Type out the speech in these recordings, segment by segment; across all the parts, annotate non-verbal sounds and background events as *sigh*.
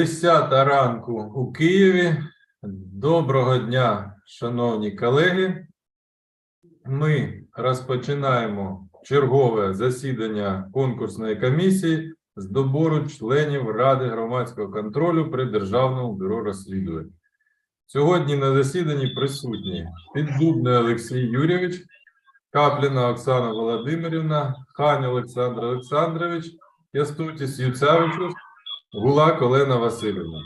10 ранку у Києві. Доброго дня, шановні колеги. Ми розпочинаємо чергове засідання конкурсної комісії з добору членів Ради громадського контролю при Державному бюро розслідувань. Сьогодні на засіданні присутні Піддубний Олексій Юрійович, Капліна Оксана Володимирівна, Хань Олександр Олександрович, Ястутіс Юцевичус, Гулак Олена Васильівна.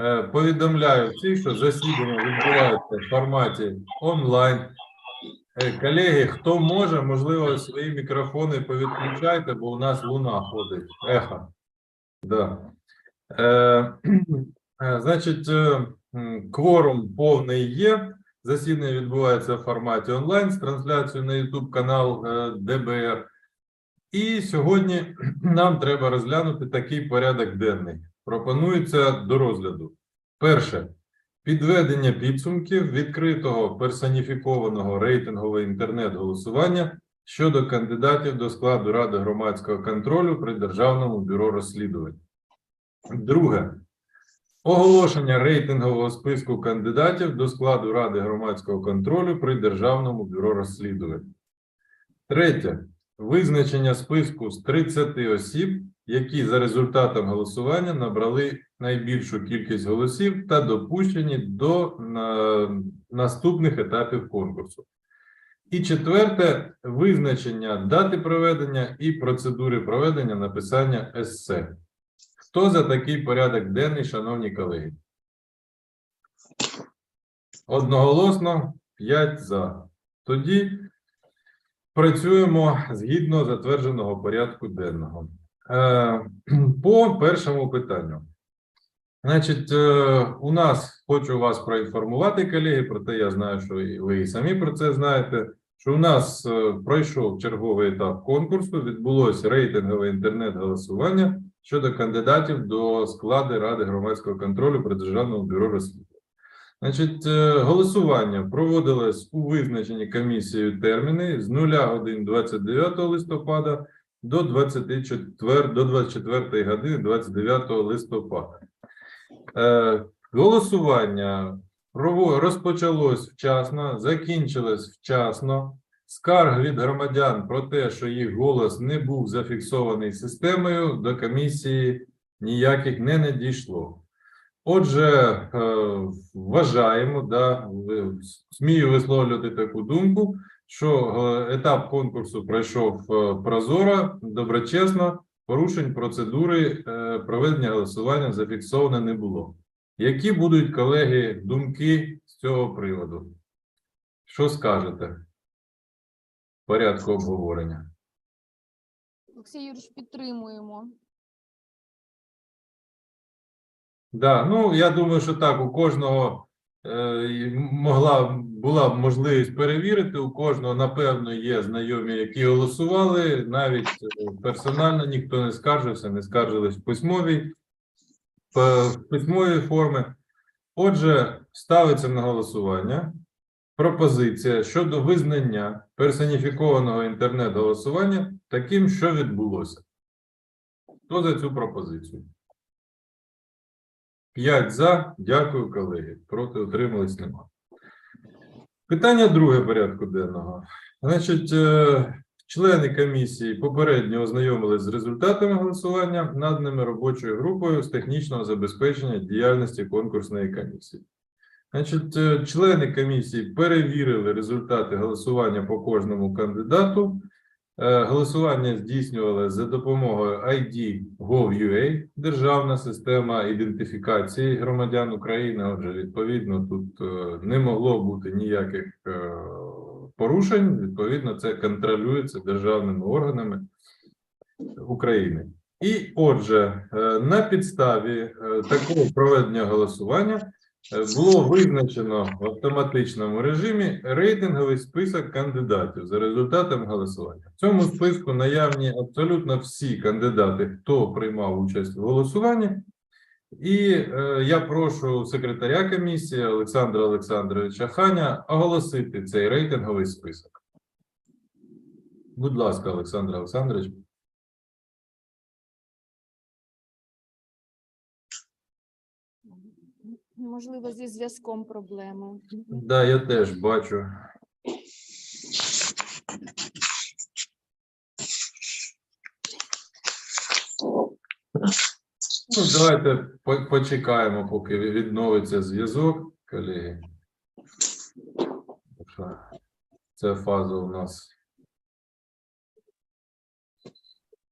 Е, Повідомляю всіх, що засідання відбувається в форматі онлайн. Е, Колеги, хто може, можливо, свої мікрофони повідключайте, бо у нас луна ходить. Ехо. Да. Е, е, значить, кворум повний є. Засідання відбувається в форматі онлайн з трансляцією на YouTube канал ДБР. І сьогодні нам треба розглянути такий порядок денний. Пропонується до розгляду. Перше. Підведення підсумків відкритого персоніфікованого рейтингового інтернет-голосування щодо кандидатів до складу Ради громадського контролю при Державному бюро розслідувань. Друге. Оголошення рейтингового списку кандидатів до складу Ради громадського контролю при Державному бюро розслідувань. Третє. Визначення списку з 30 осіб, які за результатом голосування набрали найбільшу кількість голосів та допущені до на, наступних етапів конкурсу. І четверте визначення дати проведення і процедури проведення написання есе. Хто за такий порядок денний, шановні колеги? Одноголосно 5 за. Тоді працюємо згідно затвердженого порядку денного. Е, *clears throat* По першому питанню. Значить, е, у нас хочу вас проінформувати, колеги, проте я знаю, що ви і самі про це знаєте. Що у нас е, пройшов черговий етап конкурсу, відбулося рейтингове інтернет-голосування щодо кандидатів до складу Ради громадського контролю при Державному бюро розслідувань. Значить, е, голосування проводилось у визначенні комісією терміни з 0 годин 29 листопада до 24, до 24 години 29 листопада. Е, Голосування розпочалось вчасно, закінчилось вчасно. Скарг від громадян про те, що їх голос не був зафіксований системою, до комісії ніяких не надійшло. Отже, е, вважаємо, да, смію висловлювати таку думку, що е, етап конкурсу пройшов е, прозоро, доброчесно, порушень процедури проведення голосування зафіксовано не було. Які будуть, колеги, думки з цього приводу? Що скажете? В порядку обговорення. Олексій Юрійович, підтримуємо. Да, ну я думаю, що так, у кожного е, могла була б можливість перевірити. У кожного, напевно, є знайомі, які голосували. Навіть е, персонально ніхто не скаржився, не скаржились в письмовій, в письмовій формі. Отже, ставиться на голосування пропозиція щодо визнання персоніфікованого інтернет-голосування таким, що відбулося. Хто за цю пропозицію? П'ять за. Дякую, колеги. Проти утримались нема. Питання друге порядку денного. Значить, е, члени комісії попередньо ознайомились з результатами голосування наданими робочою групою з технічного забезпечення діяльності конкурсної комісії. Значить, е, члени комісії перевірили результати голосування по кожному кандидату. Е, Голосування здійснювали за допомогою ID Gov.ua, державна система ідентифікації громадян України. Отже, відповідно, тут е, не могло бути ніяких е, порушень. Відповідно, це контролюється державними органами України. І отже, на підставі такого проведення голосування було визначено в автоматичному режимі рейтинговий список кандидатів за результатами голосування. В цьому списку наявні абсолютно всі кандидати, хто приймав участь в голосуванні. І е, я прошу секретаря комісії Олександра Олександровича Ханя оголосити цей рейтинговий список. Будь ласка, Олександр Олександрович. Можливо, зі зв'язком проблеми. Да, я теж бачу. Ну, давайте по- почекаємо, поки відновиться зв'язок, колеги. Що Ця фаза у нас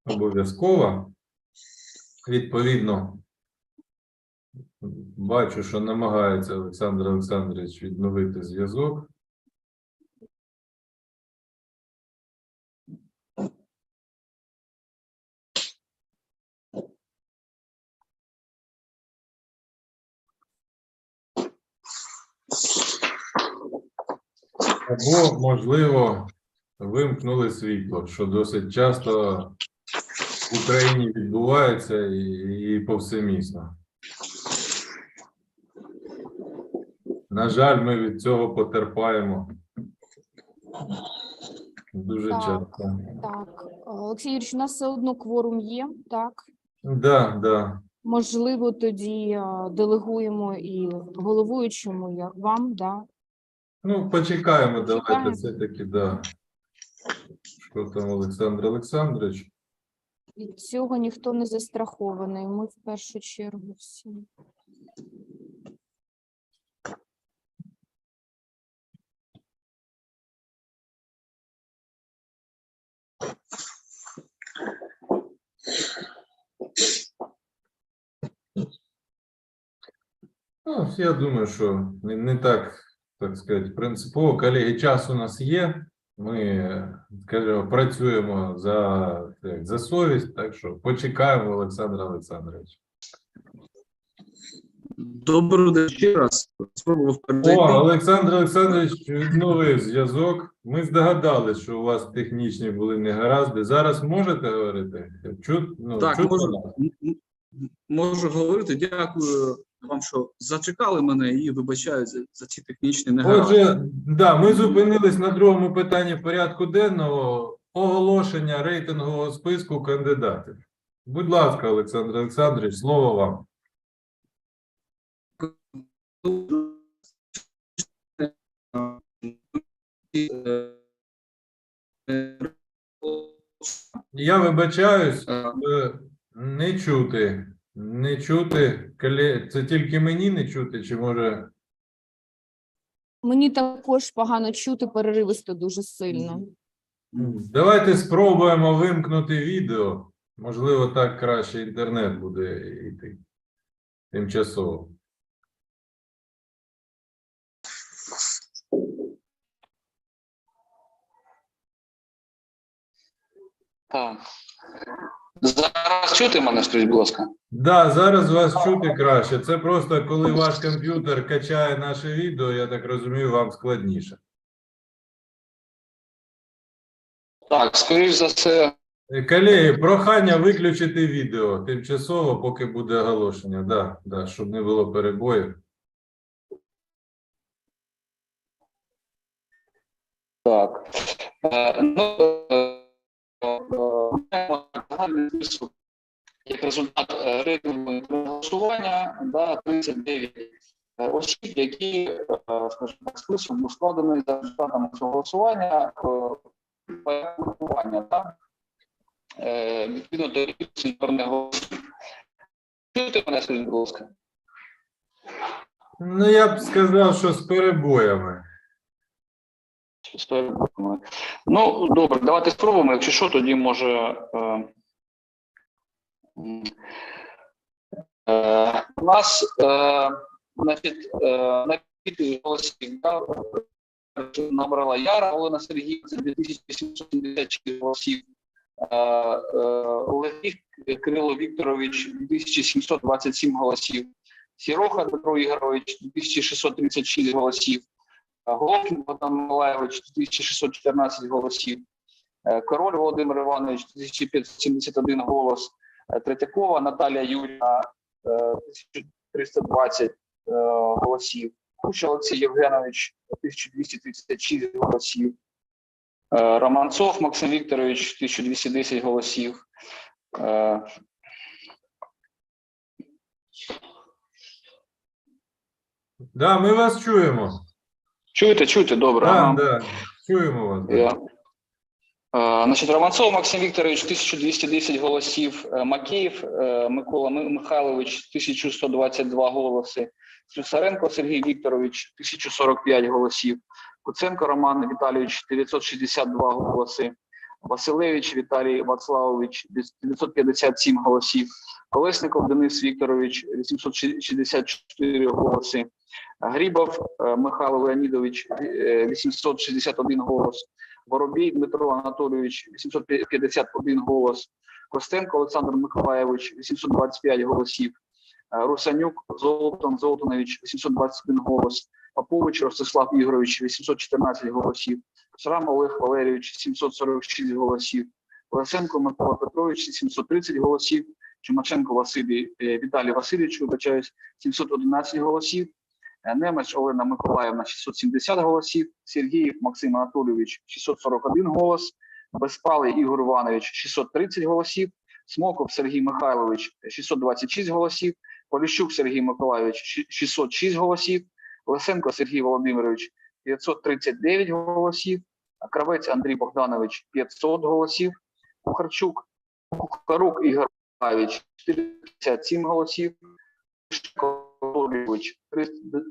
обов'язкова. Відповідно, бачу, що намагається Олександр Олександрович відновити зв'язок. Або, можливо, вимкнули світло, що досить часто в Україні відбувається і, і повсемісно. На жаль, ми від цього потерпаємо. Дуже Так. часто. Так, Олексій Юрійович, у нас все одно кворум є, так? Да, да. Можливо, тоді делегуємо і головуючому, як вам, да? Ну, почекаємо, давайте все-таки, да. Що там Олександр Олександрович? Від цього ніхто не застрахований. Ми в першу чергу всі. Ну, я думаю, що не, не так, так сказати, принципово. Колеги, час у нас є. Ми, скажімо, працюємо за, за совість, так що почекаємо Олександра Олександровича. Добрий день ще раз. Спробував О. Олександр Олександрович відновив зв'язок. Ми здогадалися, що у вас технічні були негаразди. Зараз можете говорити? Чут, ну, Так, чутно можу, нас? м- м- можу говорити. Дякую вам, що зачекали мене і вибачаю за, за ці технічні негаразди. Отже, да, ми зупинились на другому питанні порядку денного оголошення рейтингового списку кандидатів. Будь ласка, Олександр Олександрович, слово вам. Я вибачаюсь, не чути. Не чути. Коле- Це тільки мені не чути, чи може. Мені також погано чути переривисто дуже сильно. Давайте спробуємо вимкнути відео. Можливо, так краще інтернет буде йти. Тимчасово. Так. Зараз чути мене, скажіть, будь ласка. Да, зараз вас чути краще. Це просто коли ваш комп'ютер качає наше відео, я так розумію, вам складніше. Так, скоріш за все, Колеги, прохання виключити відео тимчасово, поки буде оголошення. Да, да, щоб не було перебоїв. так. Е, ну, загальний список як результат е, рейтингового голосування, да, 39 е, осіб, які, е, скажімо так, список був складений за результатами цього голосування, голосування, да, е, відповідно до інформних голосів. Чуєте мене, скажіть, будь ласка? Ну, я б сказав, що з перебоями. з переборками. Ну, добре, давайте спробуємо. Якщо що, тоді може. Е, у нас е, значить, е, на кількість голосів да, е, набрала Яра Олена Сергіївна, це 2876 голосів. Е, е, Олег Кирило Вікторович 2727 голосів. Сіроха Дмитро Ігорович 2636 голосів. Головкін Богдан Миколаївич 2614 голосів, Е, Король Володимир Іванович 1571 голос, Е, Третьякова Наталія Юріна е, 1320 е, голосів, Кущ Олексій Євгенович 1236 голосів, Е, Романцов Максим Вікторович 1210 голосів. Е, Да, ми вас чуємо. Чуєте, чуєте, добре. Да, да, чуємо вас. Я. Е, Значить, Романцов Максим Вікторович 1210 голосів, Е, Макеєв е, Микола Михайлович 1122 голоси, Слюсаренко Сергій Вікторович 1045 голосів, Куценко Роман Віталійович 962 голоси, Василевич Віталій Вацлавович 957 голосів, Колесников Денис Вікторович 864 голоси, Грібов Михайло Леонідович е, 861 голос, Воробій Дмитро Анатолійович 851 голос, Костенко Олександр Миколаєвич 825 голосів, е, Русанюк Золотан Золотанович 821 голос, Попович Ростислав Ігорович 814 голосів, Срам Олег Валерійович 746 голосів, Лисенко Микола Петрович 730 голосів, Чумаченко Василій е, Віталій Васильович, вибачаюсь, 711 голосів, Немеч Олена Миколаївна 670 голосів, Сергіїв Максим Анатолійович 641 голос, Безпалий Ігор Іванович 630 голосів, Смоков Сергій Михайлович 626 голосів, Поліщук Сергій Миколайович 606 голосів, Лисенко Сергій Володимирович 539 голосів, Кравець Андрій Богданович 500 голосів, Кухарчук Кухарук Ігор Миколайович 457 голосів, Анатолійович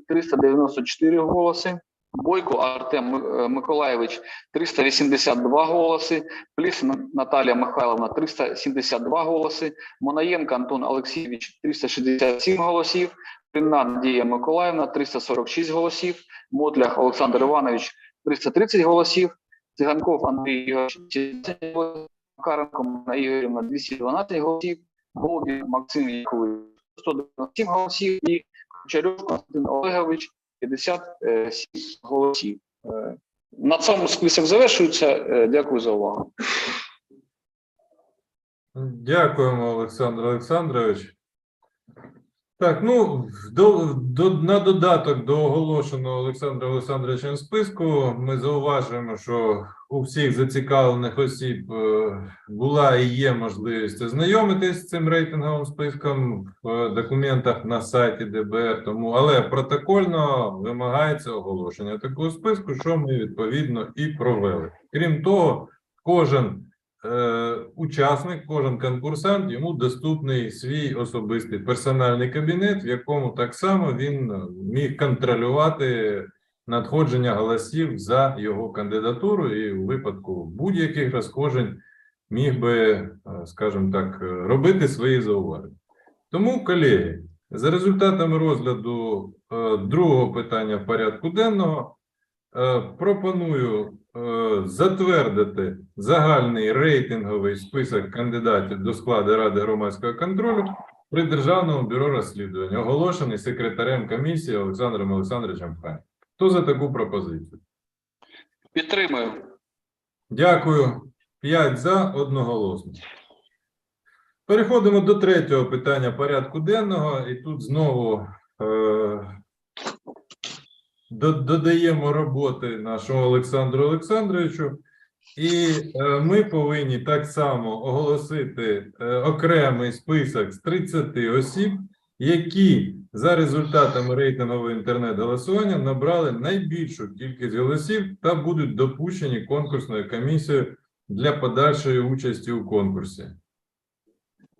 394 голоси, Бойко Артем е, Миколаєвич 382 голоси, Пліс Наталія Михайловна 372 голоси, Монаєнко Антон Олексійович 367 голосів, Пінна Надія Миколаївна 346 голосів, Мотлях Олександр Іванович 330 голосів, Циганков Андрій Ігорович 70 голосів, Макаренко Ігорівна 212 голосів, Голубів Максим Яковлевич 197 голосів. І Кучерюк Константин Олегович 57 голосів. Е, На цьому список завершується. Е, Дякую за увагу. Дякуємо, Олександр Олександрович. Так, ну, до, до, на додаток до оголошеного Олександром Олександровичем списку ми зауважуємо, що у всіх зацікавлених осіб е, була і є можливість ознайомитись з цим рейтинговим списком в е, документах на сайті ДБР. Тому, але протокольно вимагається оголошення такого списку, що ми відповідно і провели. Крім того, кожен учасник, кожен конкурсант, йому доступний свій особистий персональний кабінет, в якому так само він е, міг контролювати надходження голосів за його кандидатуру, і у випадку будь-яких розхожень міг би, е, скажімо так, е, робити свої зауваження. Тому, колеги, за результатами розгляду е, другого питання порядку денного, е, пропоную е, затвердити загальний рейтинговий список кандидатів до складу Ради громадського контролю при Державному бюро розслідування, оголошений секретарем комісії Олександром Олександровичем Хай. Хто за таку пропозицію? Підтримую. Дякую. П'ять за одноголосно. Переходимо до третього питання порядку денного, і тут знову е, додаємо роботи нашому Олександру Олександровичу, і е, ми повинні так само оголосити е, окремий список з 30 осіб, які за результатами рейтингового інтернет-голосування набрали найбільшу кількість голосів та будуть допущені конкурсною комісією для подальшої участі у конкурсі.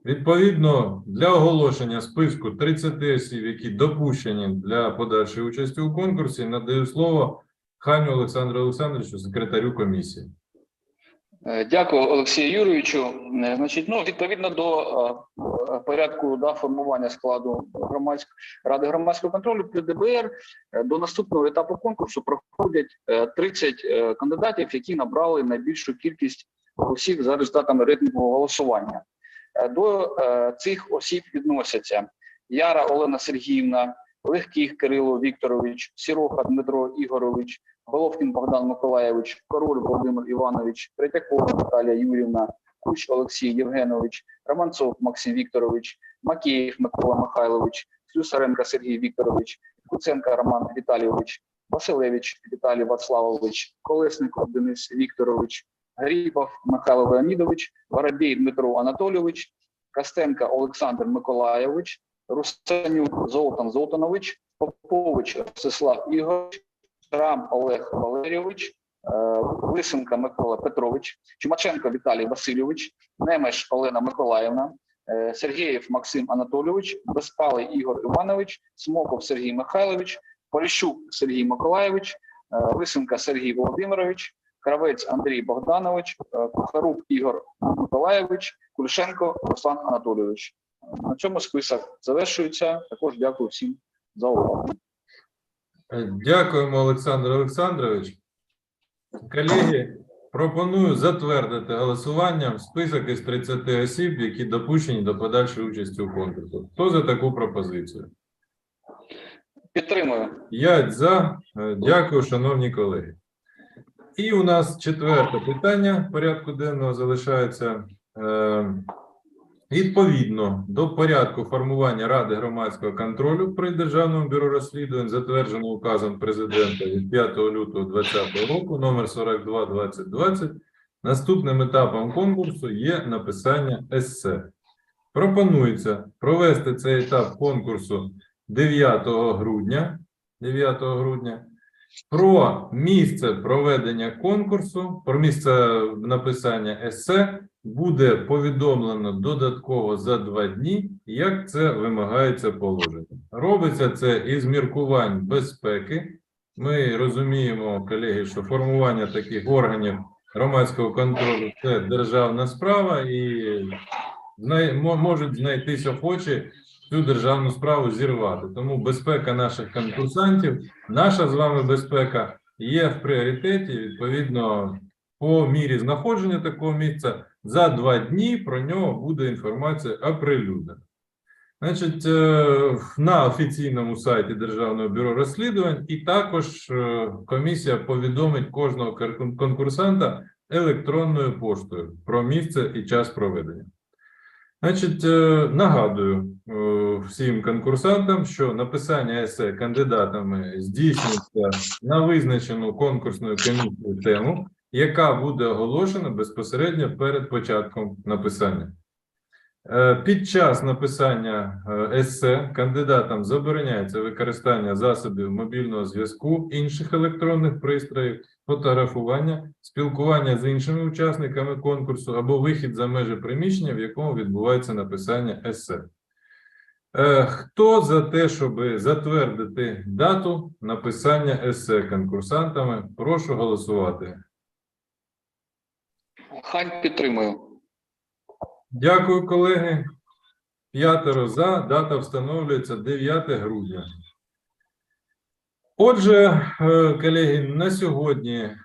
Відповідно, для оголошення списку 30 осіб, які допущені для подальшої участі у конкурсі, надаю слово Ханю Олександру Олександровичу, секретарю комісії. Е, Дякую, Олексію Юрійовичу. Е, Значить, ну відповідно до е, порядку да, формування складу громадської ради громадського контролю при ДБР до наступного етапу конкурсу проходять е, 30 е, кандидатів, які набрали найбільшу кількість голосів за результатами рейтингового голосування. Е, До е, цих осіб відносяться Яра Олена Сергіївна, Легких Кирило Вікторович, Сіроха Дмитро Ігорович, Головкін Богдан Миколаєвич, Король Володимир Іванович, Третьякова Наталія Юрівна, Куч Олексій Євгенович, Романцов Максим Вікторович, Макеєв Микола Михайлович, Слюсаренко Сергій Вікторович, Куценко Роман Віталійович, Василевич Віталій Вацлавович, Колесников Денис Вікторович, Грібов Михайло Леонідович, Воробій Дмитро Анатолійович, Костенко Олександр Миколаєвич, Русанюк Золтан Золтанович, Попович Ростислав Ігорович, Шрам Олег Валерійович, е, Лисенка Микола Петрович, Чумаченко Віталій Васильович, Немеш Олена Миколаївна, е, Сергієв Максим Анатолійович, Безпалий Ігор Іванович, Смоков Сергій Михайлович, Поліщук Сергій Миколаївич, е, Лисенка Сергій Володимирович, Кравець Андрій Богданович, е, Кухарук Ігор Миколаєвич, Кульшенко Руслан Анатолійович. На цьому список завершується. Також дякую всім за увагу. Е, Дякуємо, Олександр Олександрович. Колеги, пропоную затвердити голосуванням список із 30 осіб, які допущені до подальшої участі у конкурсі. Хто за таку пропозицію? Підтримую. П'ять за. Е, Дякую, шановні колеги. І у нас четверте питання порядку денного залишається. Е, Відповідно до порядку формування Ради громадського контролю при Державному бюро розслідувань, затвердженого указом президента від 5 лютого 2020 року, номер 42 2020, наступним етапом конкурсу є написання есе. Пропонується провести цей етап конкурсу 9 грудня. 9 грудня. Про місце проведення конкурсу, про місце написання есе буде повідомлено додатково за два дні, як це вимагається положення. Робиться це із міркувань безпеки. Ми розуміємо, колеги, що формування таких органів громадського контролю це державна справа, і можуть знайтись охочі цю державну справу зірвати. Тому безпека наших конкурсантів, наша з вами безпека є в пріоритеті. Відповідно, по мірі знаходження такого місця за два дні про нього буде інформація оприлюднена. Значить, е, на офіційному сайті Державного бюро розслідувань, і також е, комісія повідомить кожного конкурсанта електронною поштою про місце і час проведення. Значить, е, нагадую всім конкурсантам, що написання есе кандидатами здійснюється на визначену конкурсною комісією тему, яка буде оголошена безпосередньо перед початком написання. Е, Під час написання е, есе кандидатам забороняється використання засобів мобільного зв'язку, інших електронних пристроїв, фотографування, спілкування з іншими учасниками конкурсу або вихід за межі приміщення, в якому відбувається написання есе. Е, Хто за те, щоб затвердити дату написання есе конкурсантами? Прошу голосувати. Хай підтримую. Дякую, колеги. П'ятеро за. Дата встановлюється 9 грудня. Отже, е, колеги, на сьогодні е,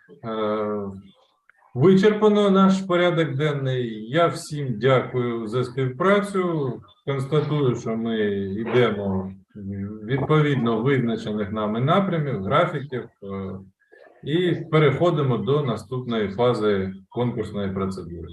вичерпано наш порядок денний. Я всім дякую за співпрацю. Констатую, що ми йдемо відповідно визначених нами напрямів, графіків е, і переходимо до наступної фази конкурсної процедури.